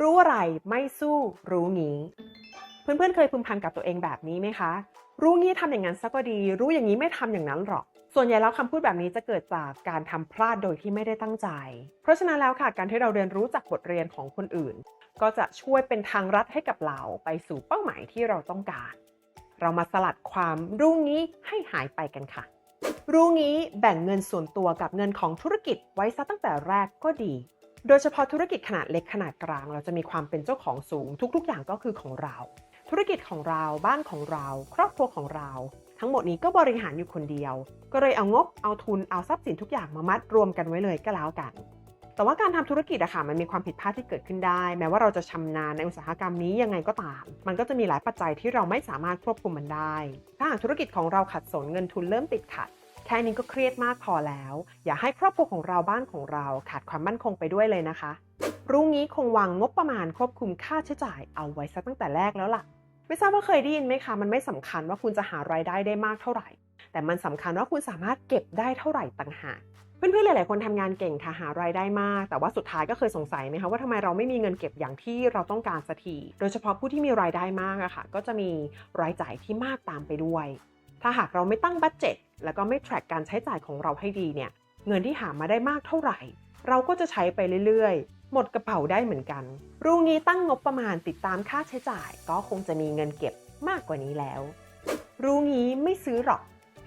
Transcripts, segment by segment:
รู้อะไรไม่สู้รู้งี้ เพื่อนๆเคยพึมพำกับตัวเองแบบนี้ไหมคะ รู้งี้ทำอย่างนั้นซะก็ดี รู้อย่างนี้ไม่ทำอย่างนั้นหรอก ส่วนใหญ่แล้วคำพูดแบบนี้จะเกิดจากการทำพลาดโดยที่ไม่ได้ตั้งใจ เพราะฉะนั้นแล้วค่ะการที่เราเรียนรู้จากบทเรียนของคนอื่น ก็จะช่วยเป็นทางรัดให้กับเราไปสู่เป้าหมายที่เราต้องการ เรามาสลัดความรู้งี้ให้หายไปกันค่ะ รู้งี้แบ่งเงินส่วนตัวกับเงินของธุรกิจไว้ซะตั้งแต่แรกก็ดี โดยเฉพาะธุรกิจขนาดเล็กขนาดกลาง เราจะมีความเป็นเจ้าของสูง ทุกๆ อย่างก็คือของเรา ธุรกิจของเราบ้านของเรา ครอบครัวของเรา ทั้งหมดนี้ก็บริหารอยู่คนเดียว ก็เลยเอางบเอาทุนเอาทรัพย์สินทุกอย่างมามัดรวมกันไว้เลยก็แล้วกัน แต่ว่าการทำธุรกิจอะค่ะมันมีความผิดพลาดที่เกิดขึ้นได้ แม้ว่าเราจะชำนาญในอุตสาหกรรมนี้ยังไงก็ตาม มันก็จะมีหลายปัจจัยที่เราไม่สามารถควบคุมมันได้ ถ้าหากธุรกิจของเราขัดสนเงินทุนเริ่มติดขัด ค่นี้ก็เครียดมากพอแล้ว อย่าให้ครอบครัวของเราบ้านของเราขาดความมั่นคงไปด้วยเลยนะคะ รู้งี้คงวางงบประมาณควบคุมค่าใช้จ่ายเอาไว้ซะตั้งแต่แรกแล้วล่ะ ไม่ทราบว่าเคยได้ยินไหมคะ มันไม่สำคัญว่าคุณจะหารายได้ได้มากเท่าไหร่ แต่มันสำคัญว่าคุณสามารถเก็บได้เท่าไหร่ต่างหากเพื่อนๆ หลายๆ คนทำงานเก่งค่ะหารายได้มาก แต่ว่าสุดท้ายก็เคยสงสัยไหมคะว่าทำไมเราไม่มีเงินเก็บอย่างที่เราต้องการสักที โดยเฉพาะผู้ที่มีรายได้มากอะค่ะ ก็จะมีรายจ่ายที่มากตามไปด้วย ถ้าหากเราไม่ตั้งบัตเจ็ตแล้วก็ไม่ track การใช้จ่ายของเราให้ดีเนี่ย เงินที่หามาได้มากเท่าไหร่ เราก็จะใช้ไปเรื่อยๆ หมดกระเป๋าได้เหมือนกันรู้งี้ตั้งงบประมาณติดตามค่าใช้จ่าย ก็คงจะมีเงินเก็บมากกว่านี้แล้วรู้งี้ไม่ซื้อหรอก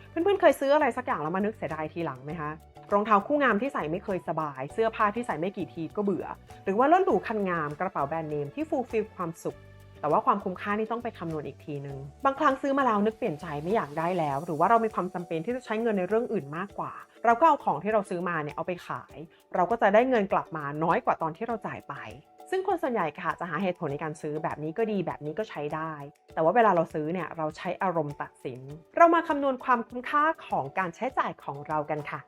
เพื่อนๆเคยซื้ออะไรสักอย่างแล้วมานึกเสียดายทีหลังไหมคะ รองเท้าคู่งามที่ใส่ไม่เคยสบาย เสื้อผ้าที่ใส่ไม่กี่ทีก็เบื่อ หรือว่ารถหรูคันงามกระเป๋าแบรนด์เนมที่ฟูลฟิลความสุข แต่ว่าความคุ้มค่านี่ต้องไปคำนวณอีกทีนึง บางครั้งซื้อมาแล้วนึกเปลี่ยนใจไม่อยากได้แล้ว หรือว่าเรามีความจำเป็นที่จะใช้เงินในเรื่องอื่นมากกว่า เราก็เอาของที่เราซื้อมาเนี่ยเอาไปขาย เราก็จะได้เงินกลับมาน้อยกว่าตอนที่เราจ่ายไปซึ่งคนส่วนใหญ่ค่ะจะหาเหตุผลในการซื้อแบบนี้ก็ดีแบบนี้ก็ใช้ได้ แต่ว่าเวลาเราซื้อเนี่ยเราใช้อารมณ์ตัดสิน เรามาคำนวณความคุ้มค่าของการใช้จ่ายของเรากันค่ะ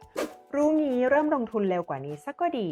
รู้งี้เริ่มลงทุนเร็วกว่านี้สักก็ดี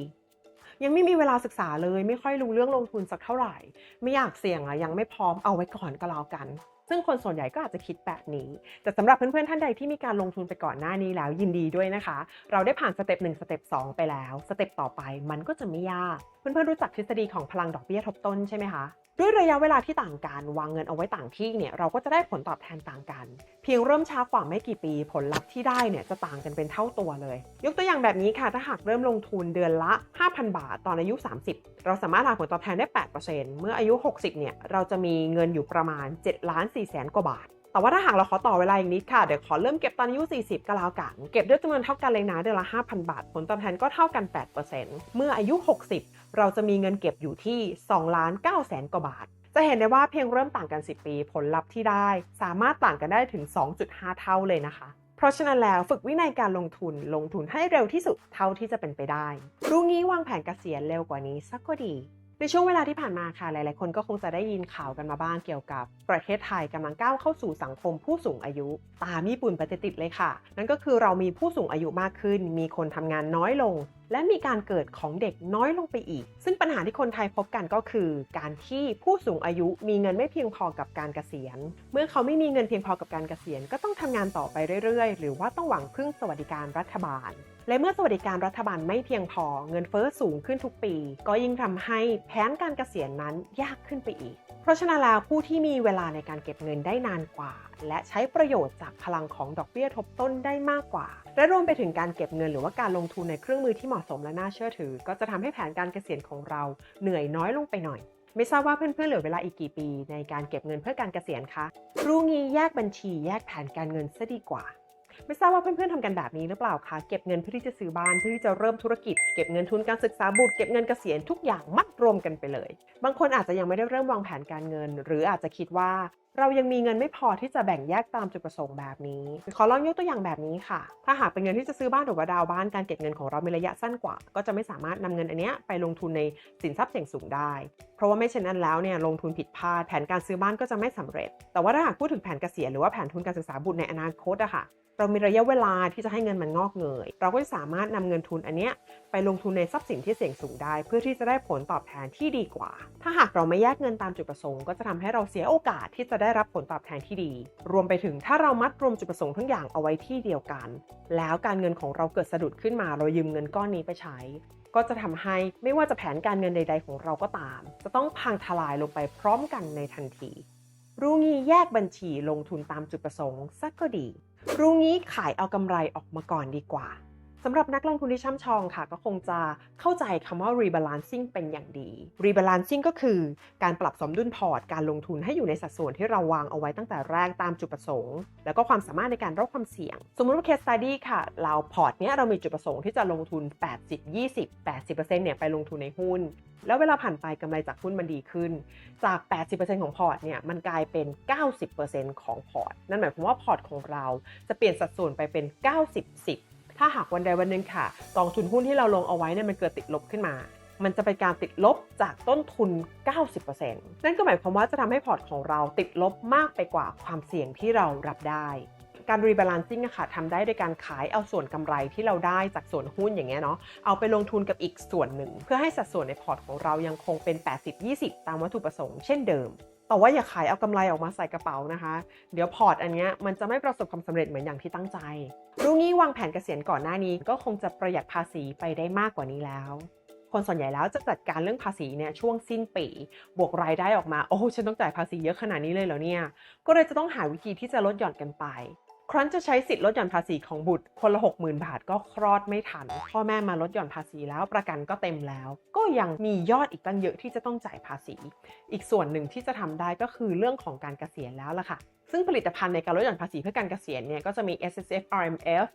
ยังไม่มีเวลาศึกษาเลย ไม่ค่อยรู้เรื่องลงทุนสักเท่าไหร่ ไม่อยากเสี่ยงอะยังไม่พร้อมเอาไว้ก่อนก็แล้วกัน ซึ่งคนส่วนใหญ่ก็อาจจะคิดแบบนี้ แต่สำหรับเพื่อนๆท่านใดที่มีการลงทุนไปก่อนหน้านี้แล้วยินดีด้วยนะคะ เราได้ผ่านสเต็ป1สเต็ป2ไปแล้ว สเต็ปต่อไปมันก็จะไม่ยาก เพื่อนๆรู้จักทฤษฎีของพลังดอกเบี้ยทบต้นใช่ไหมคะด้วยระยะเวลาที่ต่างกัน วางเงินเอาไว้ต่างที่เนี่ยเราก็จะได้ผลตอบแทนต่างกัน เพียงเริ่มช้ากว่าไม่กี่ปี ผลลัพธ์ที่ได้เนี่ยจะต่างกันเป็นเท่าตัวเลย ยกตัวอย่างแบบนี้ค่ะถ้าหากเริ่มลงทุนเดือนละ 5,000 บาท ตอนอายุ 30 เราสามารถหาผลตอบแทนได้ 8%เมื่ออายุ 60เนี่ยเราจะมีเงินอยู่ประมาณ7ล้าน4แสนกว่าบาท แต่ว่าถ้าหากเราขอต่อเวลาอีกนิดค่ะ เดี๋ยวขอเริ่มเก็บตอนอายุ 40 ก็แล้วกัน เก็บด้วยจำนวนเท่ากันเลยนะเดือนละ 5,000 บาท ผลตอบแทนก็เท่ากัน 8%เมื่ออายุ 60 เราจะมีเงินเก็บอยู่ที่2ล้าน9แสนกว่าบาท จะเห็นได้ว่าเพียงเริ่มต่างกัน 10 ปี ผลลัพธ์ที่ได้ สามารถต่างกันได้ถึง 2.5 เท่าเลยนะคะเพราะฉะนั้นแล้วฝึกวินัยการลงทุนลงทุนให้เร็วที่สุดเท่าที่จะเป็นไปได้ รู้งี้วางแผนเกษียณเร็วกว่านี้สักก็ดี ในช่วงเวลาที่ผ่านมาค่ะ หลาย ๆ คนก็คงจะได้ยินข่าวกันมาบ้างเกี่ยวกับ ประเทศไทยกำลังก้าวเข้าสู่สังคมผู้สูงอายุ ตามญี่ปุ่นไปติดเลยค่ะ นั่นก็คือเรามีผู้สูงอายุมากขึ้น มีคนทำงานน้อยลง และมีการเกิดของเด็กน้อยลงไปอีก ซึ่งปัญหาที่คนไทยพบกันก็คือ การที่ผู้สูงอายุมีเงินไม่เพียงพอกับการเกษียณ เมื่อเขาไม่มีเงินเพียงพอกับการเกษียณ ก็ต้องทำงานต่อไปเรื่อย ๆ หรือว่าต้องหวังพึ่งสวัสดิการรัฐบาล และเมื่อสวัสดิการรัฐบาลไม่เพียงพอเงินเฟ้อสูงขึ้นทุกปี ก็ยิ่งทำให้แผนการเกษียณนั้นยากขึ้นไปอีก เพราะฉะนั้นแล้วผู้ที่มีเวลาในการเก็บเงินได้นานกว่า และใช้ประโยชน์จากพลังของดอกเบี้ยทบต้นได้มากกว่า และรวมไปถึงการเก็บเงินหรือว่าการลงทุนในเครื่องมือที่เหมาะสมและน่าเชื่อถือ ก็จะทำให้แผนการเกษียณของเราเหนื่อยน้อยลงไปหน่อยไม่ทราบว่าเพื่อนๆเหลือเวลาอีกกี่ปี ในการเก็บเงินเพื่อการเกษียณคะ รู้งี้แยกบัญชีแยกแผนการเงินซะดีกว่า ไม่ทราบว่าเพื่อนๆทำกันแบบนี้หรือเปล่าคะเก็บเงินเพื่อที่จะซื้อบ้านเพื่อที่จะเริ่มธุรกิจ เก็บเงินทุนการศึกษาบุตรเก็บเงินเกษียณทุกอย่างมัดรวมกันไปเลย บางคนอาจจะยังไม่ได้เริ่มวางแผนการเงิน หรืออาจจะคิดว่าเรายังมีเงินไม่พอที่จะแบ่งแยกตามจุดประสงค์แบบนี้ ขอลองยกตัวอย่างแบบนี้ค่ะ ถ้าหากเป็นเงินที่จะซื้อบ้านหรือว่าดาวน์บ้าน การเก็บเงินของเรามีระยะสั้นกว่า ก็จะไม่สามารถนำเงินอันเนี้ยไปลงทุนในสินทรัพย์เสี่ยงสูงได้ เพราะว่าไม่เช่นนั้นแล้วเนี่ยลงทุนผิดพลาด แผนการซื้อบ้านก็จะไม่สำเร็จ แต่ว่าถ้าหากพูดถึงแผนเกษียณหรือว่าแผนทุนการศึกษาบุตรในอนาคตอะค่ะ เรามีระยะเวลาที่จะให้เงินมันงอกเงย เราก็จะสามารถนำเงินทุนอันเนี้ยไปลงทุนในทรัพย์สินที่เสี่ยงสูงได้ เพื่อที่จะได้ผลตอบแทนที่ดีกว่า ถ้าหากเราไม่แยกเงินตามจุดประสงค์ก็จะทำให้เราเสียโอกาสที่จะได้รับผลตอบแทนที่ดี รวมไปถึงถ้าเรามัดรวมจุดประสงค์ทั้งอย่างเอาไว้ที่เดียวกัน แล้วการเงินของเราเกิดสะดุดขึ้นมา เรายืมเงินก้อนนี้ไปใช้ ก็จะทำให้ไม่ว่าจะแผนการเงินใด ๆ ของเราก็ตาม จะต้องพังทลายลงไปพร้อมกันในทันที รู้งี้แยกบัญชีลงทุนตามจุดประสงค์สักก็ดี รู้งี้ขายเอากำไรออกมาก่อนดีกว่า สำหรับนักลงทุนที่ช่ำชองค่ะ ก็คงจะเข้าใจคำว่า rebalancing เป็นอย่างดี rebalancing ก็คือการปรับสมดุลพอร์ตการลงทุนให้อยู่ในสัดส่วนที่เราวางเอาไว้ตั้งแต่แรกตามจุดประสงค์ แล้วก็ความสามารถในการรับความเสี่ยง สมมติว่า case study ค่ะ เราพอร์ตเนี้ยเรามีจุดประสงค์ที่จะลงทุน 80 20 80%เนี่ยไปลงทุนในหุ้น แล้วเวลาผ่านไปกำไรจากหุ้นมันดีขึ้น จาก 80%ของพอร์ตเนี่ยมันกลายเป็น 90%ของพอร์ต นั่นหมายความว่าพอร์ตของเราจะเปลี่ยนสัดส่วนไปเป็น 90 10 ถ้าหากวันใดวันหนึ่งค่ะกองทุนหุ้นที่เราลงเอาไว้เนี่ยมันเกิดติดลบขึ้นมา มันจะเป็นการติดลบจากต้นทุน 90%นั่นก็หมายความว่าจะทำให้พอร์ตของเราติดลบมากไปกว่าความเสี่ยงที่เรารับได้การรีบาลานซิ่งอะค่ะทำได้โดยการขายเอาส่วนกำไรที่เราได้จากส่วนหุ้นอย่างเงี้ยเนาะเอาไปลงทุนกับอีกส่วนหนึ่ง เพื่อให้สัดส่วนในพอร์ตของเรายังคงเป็น 80-20 ตามวัตถุประสงค์เช่นเดิม แต่ว่าอย่าขายเอากำไรออกมาใส่กระเป๋านะคะ เดี๋ยวพอร์ตอันนี้มันจะไม่ประสบความสำเร็จเหมือนอย่างที่ตั้งใจรู้งี้วางแผนเกษียณก่อนหน้านี้ ก็คงจะประหยัดภาษีไปได้มากกว่านี้แล้ว คนส่วนใหญ่แล้วจะจัดการเรื่องภาษีเนี่ยช่วงสิ้นปี บวกรายได้ออกมา โอ้ฉันต้องจ่ายภาษีเยอะขนาดนี้เลยเหรอเนี่ย ก็เลยจะต้องหาวิธีที่จะลดหย่อนกันไป ครั้นจะใช้สิทธิ์ลดหย่อนภาษีของบุตรคนละ 60,000 บาทก็คลอดไม่ทัน พ่อแม่มาลดหย่อนภาษีแล้วประกันก็เต็มแล้ว ก็ยังมียอดอีกตั้งเยอะที่จะต้องจ่ายภาษี อีกส่วนหนึ่งที่จะทำได้ก็คือเรื่องของการเกษียณแล้วล่ะค่ะ ซึ่งผลิตภัณฑ์ในการลดหย่อนภาษีเพื่อการเกษียณเนี่ยก็จะมี S S F R M F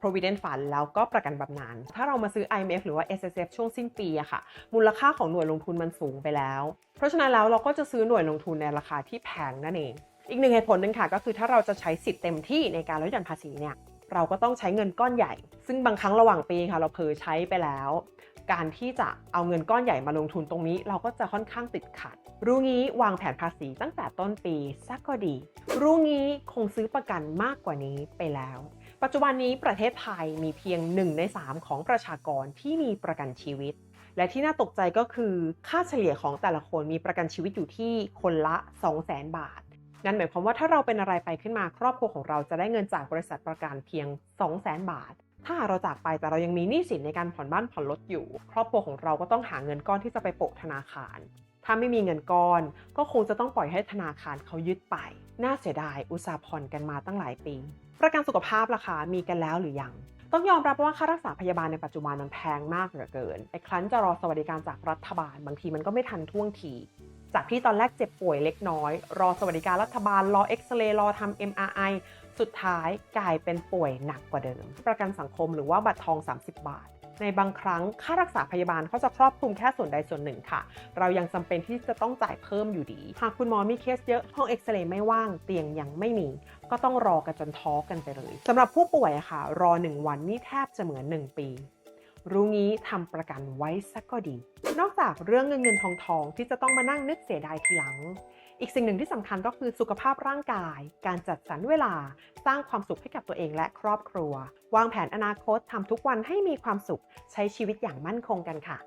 Provident Fund แล้วก็ประกันบำนาญ ถ้าเรามาซื้อ I M F หรือว่า S S F ช่วงสิ้นปีอะค่ะ มูลค่าของหน่วยลงทุนมันสูงไปแล้ว เพราะฉะนั้นแล้วเราก็จะซื้อหน่วยลงทุนในราคาที่แพงนั่นเอง อีกหนึ่งเหตุผลหนึ่งค่ะก็คือถ้าเราจะใช้สิทธิ์เต็มที่ในการลดหย่อนภาษีเนี่ยเราก็ต้องใช้เงินก้อนใหญ่ ซึ่งบางครั้งระหว่างปีค่ะ เราเผลอใช้ไปแล้ว การที่จะเอาเงินก้อนใหญ่มาลงทุนตรงนี้ เราก็จะค่อนข้างติดขัด รู้งี้วางแผนภาษีตั้งแต่ต้นปีสักก็ดี รู้งี้คงซื้อประกันมากกว่านี้ไปแล้ว ปัจจุบันนี้ประเทศไทยมีเพียง 1 ใน 3 ของประชากรที่มีประกันชีวิต และที่น่าตกใจก็คือค่าเฉลี่ยของแต่ละคนมีประกันชีวิตอยู่ที่คนละ 200,000 บาท นั่นหมายความว่าถ้าเราเป็นอะไรไปขึ้นมาครอบครัวของเราจะได้เงินจากบริษัทประกันเพียง 200,000 บาท ถ้าเราจากไปแต่เรายังมีหนี้สินในการผ่อนบ้านผ่อนรถอยู่ ครอบครัวของเราก็ต้องหาเงินก้อนที่จะไปโปะธนาคาร ถ้าไม่มีเงินก้อน ก็คงจะต้องปล่อยให้ธนาคารเขายึดไป น่าเสียดายอุตสาห์ผ่อนกันมาตั้งหลายปี ประกันสุขภาพล่ะคะมีกันแล้วหรือยังต้องยอมรับว่าค่ารักษาพยาบาลในปัจจุบันมันแพงมากเหลือเกินไอ้ครั้นจะรอสวัสดิการจากรัฐบาล บางทีมันก็ไม่ทันท่วงที จากที่ตอนแรกเจ็บป่วยเล็กน้อย รอสวัสดิการรัฐบาล รอเอ็กซเรย์รอทำ MRI สุดท้ายกลายเป็นป่วยหนักกว่าเดิม ประกันสังคมหรือว่าบัตรทอง 30 บาท ในบางครั้งค่ารักษาพยาบาลเขาจะครอบคลุมแค่ส่วนใดส่วนหนึ่งค่ะ เรายังจำเป็นที่จะต้องจ่ายเพิ่มอยู่ดี หากคุณหมอมีเคสเยอะห้องเอ็กซเรย์ไม่ว่างเตียงยังไม่มี ก็ต้องรอกันจนท้อกันไปเลยสำหรับผู้ป่วยค่ะ รอ 1 วันนี่แทบจะเหมือน 1 ปี รู้งี้ทำประกันไว้สักก็ดี นอกจากเรื่องเงินเงินทองทองที่จะต้องมานั่งนึกเสียดายทีหลัง อีกสิ่งหนึ่งที่สำคัญก็คือสุขภาพร่างกาย การจัดสรรเวลา สร้างความสุขให้กับตัวเองและครอบครัว วางแผนอนาคตทำทุกวันให้มีความสุข ใช้ชีวิตอย่างมั่นคงกันค่ะ